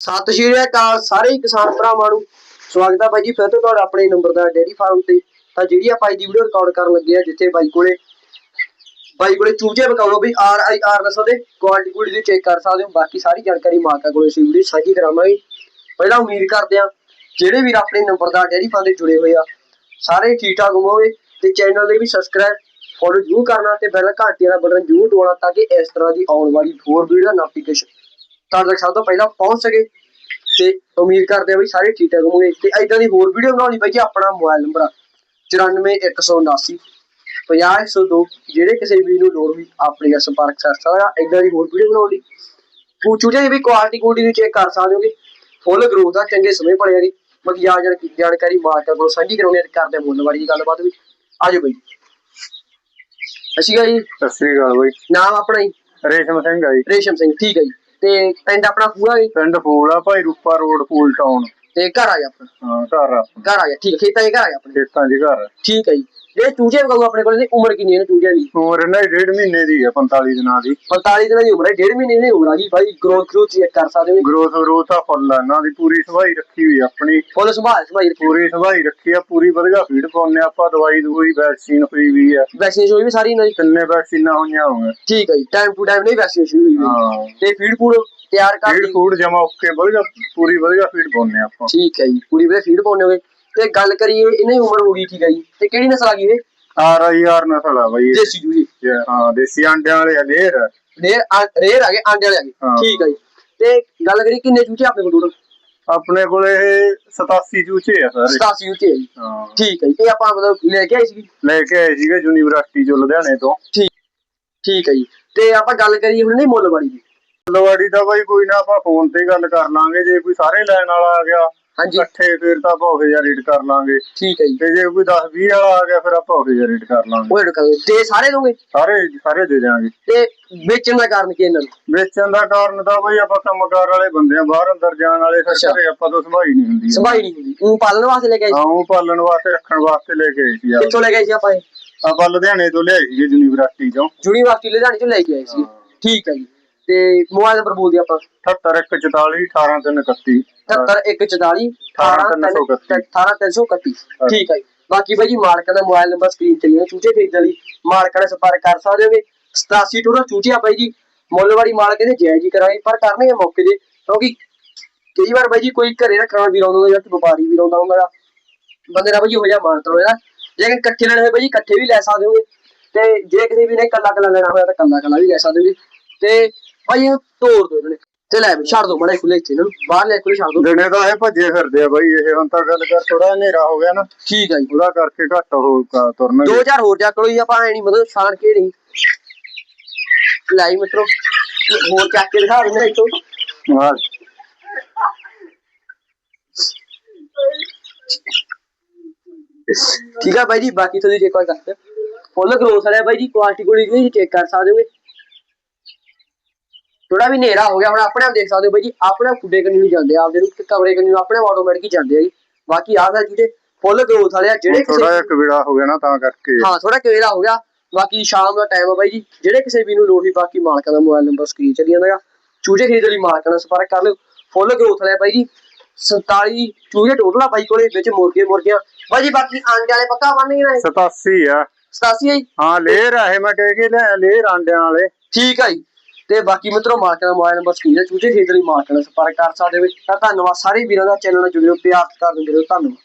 ਸਤਿ ਸ਼੍ਰੀ ਅਕਾਲ ਸਾਰੇ ਹੀ ਕਿਸਾਨ ਭਰਾਵਾਂ ਨੂੰ। ਸਵਾਗਤ ਹੈ ਬਾਈ ਜੀ, ਫਿਰ ਤੋਂ ਤੁਹਾਡਾ ਆਪਣੇ ਨੰਬਰ ਦਾ ਡੇਅਰੀ ਫਾਰਮ ਤੇ। ਤਾਂ ਜਿਹੜੀ ਆਪਾਂ ਅੱਜ ਦੀ ਵੀਡੀਓ ਰਿਕਾਰਡ ਕਰਨ ਲੱਗੇ ਆ, ਜਿੱਥੇ ਬਾਈ ਕੋਲੇ ਬਾਈ ਕੋਲੇ ਚੂਜੇ ਬਕਾਉਣੋ ਵੀ ਆਰ ਆਈ ਆਰ ਨਸਲ ਦੇ ਕੁਆਲਿਟੀ ਕੁਆਲਿਟੀ ਦੀ ਚੈੱਕ ਕਰ ਸਕਦੇ ਹੋ। ਬਾਕੀ ਸਾਰੀ ਜਾਣਕਾਰੀ ਮਾਤਾ ਕੋਲੇ ਸੀ ਵੀਡੀਓ ਸਾਂਝੀ ਕਰਾਵਾਂਗੇ। ਪਹਿਲਾਂ ਉਮੀਦ ਕਰਦੇ ਆ, ਜਿਹੜੇ ਵੀਰ ਆਪਣੇ ਨੰਬਰ ਦਾ ਡੇਅਰੀ ਫਾਰਮ 'ਤੇ ਜੁੜੇ ਹੋਏ ਆ, ਸਾਰੇ ਠੀਕ ਠਾਕ ਹੋਵੋਗੇ ਤੇ ਚੈਨਲ ਦੇ ਵੀ ਸਬਸਕ੍ਰਾਈਬ ਫੋਲੋ ਜ਼ਰੂਰ ਕਰਨਾ ਤੇ ਬੈਲ ਘੰਟੀ ਵਾਲਾ ਬਟਨ ਜ਼ਰੂਰ ਦਬਾਉਣਾ ਤਾਂ ਕਿ ਇਸ ਤਰ੍ਹਾਂ ਦੀ ਆਉਣ ਵਾਲੀ ਹੋਰ ਵੀਡੀਓ ਦਾ ਨੋਟੀਫਿਕੇਸ਼ਨ ਤੁਹਾਡੇ ਤੱਕ ਸਭ ਤੋਂ ਪਹਿਲਾਂ ਪਹੁੰਚ ਸਕੇ ਤੇ ਉਮੀਦ ਕਰਦੇ ਆ ਵੀ ਸਾਰੇ ਠੀਕ ਠਾਕ ਹੋਣਗੇ। ਤੇ ਐਦਾਂ ਦੀ ਹੋਰ ਵੀਡੀਓ ਬਣਾਉਣੀ ਪਈ ਜੀ ਆਪਣਾ ਮੋਬਾਈਲ ਨੰਬਰ ਆ 94179 50102 ਜਿਹੜੇ ਕਿਸੇ ਵੀ ਨੂੰ ਲੋੜ ਹੋਈ ਆਪਣੀ ਨਾਲ ਸੰਪਰਕ ਕਰ ਸਕਦਾ ਐਦਾਂ ਦੀ ਹੋਰ ਵੀਡੀਓ ਬਣਾਉਣ ਲਈ। ਪੁੱਛੂਜੇ ਦੀ ਵੀ ਕੁਆਲਿਟੀ ਕੁਆਲਿਟੀ ਨੂੰ ਚੈੱਕ ਕਰ ਸਕਦੇ ਹੋਗੇ। ਫੁੱਲ ਗਰੋਥ ਆ ਚੰਗੇ ਸਮੇਂ ਪੜਿਆ ਜੀ। ਬਾਕੀ ਜਾ ਜਾਣ ਜਾਣਕਾਰੀ ਮਾਰਕਾ ਕੋਲ ਸਾਂਝੀ ਕਰਾਉਣੀ ਤੇ ਕਰਦੇ ਆ ਮੁੱਲ ਵਾਲੀ ਦੀ ਗੱਲਬਾਤ ਵੀ। ਆਜੋ ਬਈ। ਅਸੀਂ ਜੀ। ਸਤਿ ਸ੍ਰੀ ਅਕਾਲ ਬਾਈ। ਨਾਮ ਆਪਣਾ ਜੀ? ਰੇਸ਼ਮ ਸਿੰਘ ਆ ਜੀ। ਰੇਸ਼ਮ ਸਿੰਘ ਠੀਕ ਹੈ ਜੀ। ਤੇ ਪਿੰਡ ਆਪਣਾ ਪੂਰਾ ਜੀ? ਪਿੰਡ ਫੂਲ ਆ ਭਾਈ ਰੂਪਾ ਰੋਡ ਫੂਲ ਟਾਊਨ ਤੇ ਘਰ ਆ ਗਿਆ ਆਪਣਾ? ਹਾਂ ਘਰ ਆ ਘਰ ਆ ਗਿਆ ਠੀਕ ਹੈ ਖੇਤਾਂ ਘਰ ਆ ਗਿਆ ਆਪਣੇ? ਖੇਤਾਂ 'ਚ ਘਰ ਆ। ਠੀਕ ਹੈ ਜੀ। ਜਿਹੜੇ ਚੂਜੇ ਵਗਾਊ ਆਪਣੇ ਕੋਲ ਨੇ ਉਮਰ ਕਿੰਨੀ ਹੈ ਚੂਜਿਆਂ ਦੀ? ਉਮਰ ਇਹਨਾਂ ਦੀ ਡੇਢ ਮਹੀਨੇ ਦੀ ਆ 45 ਦਿਨਾਂ ਦੀ। 45 ਦਿਨਾਂ ਦੀ ਉਮਰ ਹੈ ਡੇਢ ਮਹੀਨੇ ਦੀ ਉਮਰ ਆ ਗਈ ਭਾਈ ਗਰੋਥ ਗਰੋਥ ਚੈੱਕ ਕਰ ਸਕਦੇ ਹੋ ਗਰੋਥ ਗਰੋਥ ਆ ਫੁੱਲ ਆ ਇਹਨਾਂ ਦੀ ਪੂਰੀ ਸਭਾਈ ਰੱਖੀ ਹੋਈ ਆਪਣੀ। ਫੁੱਲ ਸੰਭਾਲ ਸੰਭਾਈ ਪੂਰੀ ਸਭਾਈ ਰੱਖੀ ਆ ਪੂਰੀ ਵਧੀਆ ਫੀਡ ਪਾਉਂਦੇ ਆਪਾਂ ਦਵਾਈ ਦਵਾਈ ਵੈਕਸੀਨ ਹੋਈ ਵੀ ਆ। ਵੈਕਸੀਨੇਸ਼ਨ ਹੋਈ ਵੀ ਸਾਰੀ ਇਹਨਾਂ ਦੀ? ਤਿੰਨੇ ਵੈਕਸੀਨਾਂ ਹੋਈਆਂ ਹੋਈਆਂ। ਠੀਕ ਹੈ ਜੀ ਟਾਈਮ ਟੂ ਟਾਈਮ ਨਹੀਂ ਵੈਕਸੀਨੇਸ਼ਨ ਹੋਈ ਵੀ ਹਾਂ। ਤੇ ਫੀਡ ਫੂਡ ਤਿਆਰ ਕਰ ਫੀਡ ਫੂਡ ਜਮਾ ਓਕੇ ਵਧੀਆ ਪੂਰੀ ਵਧੀਆ ਫੀਡ ਪਾਉਂਦੇ ਆਪਾਂ। ਠੀਕ ਹੈ ਜੀ ਪੂਰੀ ਵਧੀਆ ਫੀਡ ਪਾਉਣੇ ਹੋਗੇ। ਤੇ ਗੱਲ ਕਰੀਏ ਇਹਨਾਂ ਉਮਰ ਹੋ ਗਈ ਠੀਕ ਹੈ ਜੀ। ਤੇ ਕਿਹੜੀ ਨਸਲ ਆ ਗਈ ਇਹ? ਆਰ ਆਈ ਆਰ ਨਸਲ ਆ ਬਾਈ। ਦੇਸੀ ਜੂਜੀ ਹਾਂ ਦੇਸੀ ਅੰਡਿਆਂ ਵਾਲੇ ਆ ਲੇਰ ਆ। ਰੇਰ ਆ ਗਏ ਆਂਡੇ ਵਾਲੇ ਆ ਗਏ। ਠੀਕ ਹੈ ਜੀ। ਤੇ ਗੱਲ ਕਰੀਏ ਕਿੰਨੇ ਚੂਚੇ ਆਪਣੇ ਕੋਲ ਟੋਟਲ ਆਪਣੇ ਕੋਲੇ ਇਹ 87 ਚੂਚੇ ਆ ਸਾਰੇ। 87 ਚੂਚੇ ਹੈ ਜੀ। ਠੀਕ ਹੈ ਜੀ। ਇਹ ਆਪਾਂ ਮਤਲਬ ਲੈ ਕੇ ਆਏ ਸੀ ਲੈ ਕੇ ਆਏ ਸੀਗੇ ਯੂਨੀਵਰਸਿਟੀ ਚੋਂ ਲੁਧਿਆਣੇ ਤੋਂ। ਠੀਕ ਠੀਕ ਹੈ ਜੀ। ਤੇ ਆਪਾਂ ਗੱਲ ਕਰੀਏ ਹੁਣ ਨਹੀਂ ਮੁੱਲ ਵਾਲੀ ਦੀ। ਲਵਾੜੀ ਦਾ ਬਾਈ ਕੋਈ ਨਾ ਆਪਾਂ ਫੋਨ ਤੇ ਗੱਲ ਕਰ ਲਾਂਗੇ। ਜੇ ਕੋਈ ਸਾਰੇ ਲੈਣ ਵਾਲਾ ਆ ਗਿਆ ਹਾਂਜੀ। ਇਕੱਠੇ ਫਿਰ ਤਾਂ ਆਪਾਂ ਉਹੇ ਜਿਹਾ ਰੇਟ ਕਰ ਲਾਂਗੇ। ਠੀਕ ਹੈ ਜੀ। ਤੇ ਜੇ ਕੋਈ 10 20 ਵਾਲਾ ਆ ਗਿਆ ਫਿਰ ਆਪਾਂ ਉਹੇ ਜਿਹਾ ਰੇਟ ਕਰ ਲਾਂਗੇ। ਉਹ ਰੁਕਾ ਤੇ ਸਾਰੇ ਦੋਗੇ? ਸਾਰੇ ਸਾਰੇ ਦੇ ਦਿਆਂਗੇ। ਤੇ ਵੇਚਣ ਦਾ ਕਾਰਨ ਕੀ ਇਹਨਾਂ ਨੂੰ? ਵੇਚਣ ਦਾ ਕਾਰਨ ਤਾਂ ਬਾਈ ਆਪਾਂ ਕੰਮਕਾਰ ਵਾਲੇ ਬੰਦੇ ਆ ਬਾਹਰ ਅੰਦਰ ਜਾਣ ਵਾਲੇ ਫਿਰ। ਘਰੇ ਆਪਾਂ ਤੋਂ ਸੰਭਾਈ ਨਹੀਂ ਹੁੰਦੀ। ਸੰਭਾਈ ਨਹੀਂ ਹੁੰਦੀ। ਉਹ ਪਾਲਣ ਵਾਸਤੇ ਲੈ ਕੇ ਆਏ ਸੀ? ਹਾਂ ਉਹ ਪਾਲਣ ਵਾਸਤੇ ਰੱਖਣ ਵਾਸਤੇ ਲੈ ਕੇ ਆਏ ਸੀ ਆ ਕਿੱਥੋਂ ਲੈ ਕੇ ਆਏ ਸੀ ਆਪਾਂ ਇਹ? ਆਪਾਂ ਲੁਧਿਆਣੇ ਤੋਂ ਲਿਆਏ ਸੀਗੇ ਯੂਨੀਵਰਸਿਟੀ ਚੋਂ। ਯੂਨੀਵਰਸਿਟੀ ਲੁਧਿਆਣੇ ਤੋਂ ਲੈ ਕੇ ਆਏ ਸੀ। ਠੀਕ ਹੈ ਜੀ। ਤੇ ਮੋਬਾਈਲ ਨੰਬਰ ਬੋਲ ਦਿਓ ਆਪਾਂ। 78144 18331 7144 18331 18331 ਠੀਕ ਹੈ ਬਾਕੀ ਬਾਈ ਜੀ ਮਾਲਕਾਂ ਦਾ ਮੋਬਾਈਲ ਨੰਬਰ ਸਕਰੀਨ ਤੇ ਲਿਆ ਚੂਚੇ ਖਰੀਦਣ ਲਈ ਮਾਲਕਾਂ ਨਾਲ ਸੰਪਰਕ ਕਰ ਸਕਦੇ ਹੋਗੇ। 87 ਟੋਟਲ ਚੂਚੇ ਆ ਬਾਈ ਜੀ। ਮੁੱਲਵਾੜੀ ਮਾਲਕ ਇਹਦੇ ਜਾਇਜ਼ ਹੀ ਕਰਾਂਗੇ ਪਰ ਕਰਨੇ ਆ ਮੌਕੇ ਦੇ ਕਿਉਂਕਿ ਕਈ ਵਾਰ ਬਾਈ ਜੀ ਕੋਈ ਘਰੇ ਰੱਖਣ ਵੀ ਜਾਂ ਵਪਾਰੀ ਵੀ ਲਾਉਂਦਾ ਹੁੰਦਾ। ਬੰਦੇ ਦਾ ਬਾਈ ਹੋ ਜਾ ਮਾਨਤਾ ਜੇ ਇਕੱਠੇ ਲੈਣੇ ਹੋਏ ਜੀ ਇਕੱਠੇ ਵੀ ਲੈ ਸਕਦੇ ਹੋਗੇ। ਤੇ ਜੇ ਕਿਸੇ ਵੀ ਨੇ ਕੱਲਾ ਕੱਲਾ ਲੈਣਾ ਹੋਇਆ ਤਾਂ ਕੱਲਾ ਕੱਲਾ ਵੀ ਲੈ ਸਕਦੇ ਹੋਗੇ। ਤੇ ਬਾਈ ਇਹਨੂੰ ਤੋੜ ਦੋ ਇਹਨਾਂ ਨੇ। ਤੇ ਲੈ ਵੀ ਛੱਡ ਦੋ ਮੜੇ ਖੁੱਲੇ ਇੱਥੇ ਇਹਨਾਂ ਨੂੰ। ਬਾਹਰ ਲੈ ਖੁੱਲੇ ਛੱਡ ਦੋ। ਦਿਨੇ ਤਾਂ ਇਹ ਭੱਜੇ ਫਿਰਦੇ ਆ ਬਾਈ ਇਹ ਹੁਣ ਤਾਂ ਗੱਲ ਕਰ ਥੋੜਾ ਹਨੇਰਾ ਹੋ ਗਿਆ ਨਾ। ਠੀਕ ਹੈ ਜੀ। ਉਹਦਾ ਕਰਕੇ ਘੱਟ ਹੋ ਕ- ਤੁਰਨਗੇ 2000 ਹੋਰ ਜਾ ਕਰੋ ਜੀ ਆਪਾਂ ਐ ਨਹੀਂ ਮਤਲਬ ਛਾਣ ਕੇ ਨਹੀਂ। ਲਾਈ ਮਿੱਤਰੋ ਹੋਰ ਚੱਕ ਕੇ ਦਿਖਾ ਦਿੰਦੇ ਇੱਥੋਂ। ਹਾਂ। ਠੀਕ ਆ ਬਾਈ ਜੀ ਬਾਕੀ ਤੁਸੀਂ ਚੈੱਕ ਕਰ ਸਕਦੇ ਫੁੱਲ ਗਰੋਸ ਵਾਲਾ ਬਾਈ ਜੀ ਕੁਆਲਿਟੀ ਕੋਲੀ ਵੀ ਚੈੱਕ ਕਰ ਸਕਦੇ ਹੋਗੇ। ਥੋੜਾ ਵੀ ਹਨੇਰਾ ਹੋ ਗਿਆ ਹੁਣ ਆਪਣੇ ਆਪ ਦੇਖ ਸਕਦੇ ਹੋ ਬਾਈ ਜੀ ਆਪਣੇ ਆਪ ਖੁੱਡੇ ਕੰਨੀ ਨੂੰ ਜਾਂਦੇ ਆ ਆਪਦੇ ਨੂੰ ਕਮਰੇ ਕੰਨੀ ਨੂੰ ਆਪਣੇ ਆਟੋਮੈਟਿਕ ਹੀ ਜਾਂਦੇ ਆ ਜੀ। ਬਾਕੀ ਆਹ ਦਾ ਜਿਹੜੇ ਫੁੱਲ ਗਰੋਥ ਵਾਲੇ ਆ ਜਿਹੜੇ ਥੋੜਾ ਜਿਹਾ ਕਬੀੜਾ ਹੋ ਗਿਆ ਨਾ ਤਾਂ ਕਰਕੇ। ਹਾਂ ਥੋੜਾ ਕਿਵੇਰਾ ਹੋ ਗਿਆ। ਬਾਕੀ ਸ਼ਾਮ ਦਾ ਟਾਈਮ ਆ ਬਾਈ ਜੀ ਜਿਹੜੇ ਕਿਸੇ ਵੀ ਨੂੰ ਲੋੜ ਹੀ ਬਾਕੀ ਮਾਲਕਾਂ ਦਾ ਮੋਬਾਈਲ ਨੰਬਰ ਸਕਰੀਨ ਚੱਲੀ ਜਾਂਦਾ ਗਾ ਚੂਜੇ ਖਰੀਦਣ ਲਈ ਮਾਲਕਾਂ ਨਾਲ ਸੰਪਰਕ ਕਰ ਲਿਓ। ਫੁੱਲ ਗਰੋਥ ਵਾਲਾ ਬਾਈ ਜੀ 47 ਚੂਜੇ ਟੋਟਲ ਆ ਬਾਈ ਕੋਲੇ ਵਿੱਚ ਮੁਰਗੇ ਮੁਰਗੀਆਂ। ਬਾਈ ਜੀ ਬਾਕੀ ਆਂਡੇ ਵਾਲੇ ਪੱਕਾ ਬਣਨਗੇ ਨਾ? ਇਹ? 87 ਆ। 87 ਆ ਜੀ? ਹਾਂ ਲੇਰ ਆ ਇਹ ਮੈਂ ਕਹਿ ਕੇ ਲੈ ਲੇਰ ਆਂਡਿਆਂ ਵਾਲੇ। ਠੀਕ ਆ ਜੀ। ਤੇ ਬਾਕੀ ਮਿੱਤਰੋ ਮਾਲਕਾਂ ਦਾ ਮੋਬਾਈਲ ਨੰਬਰ ਸਕਰੀਨ ਤੇ ਚੂਜੇ ਖਰੀਦਣ ਲਈ ਮਾਲਕਾਂ ਨਾਲ ਸੰਪਰਕ ਕਰ ਸਕਦੇ ਹੋ। ਤਾਂ ਧੰਨਵਾਦ ਸਾਰੇ ਵੀਰਾਂ ਦਾ। ਚੈਨਲ ਨਾਲ ਜੁੜੇ ਹੋ ਪਿਆਰ ਕਰ ਦਿੰਦੇ ਰਹੋ। ਧੰਨਵਾਦ।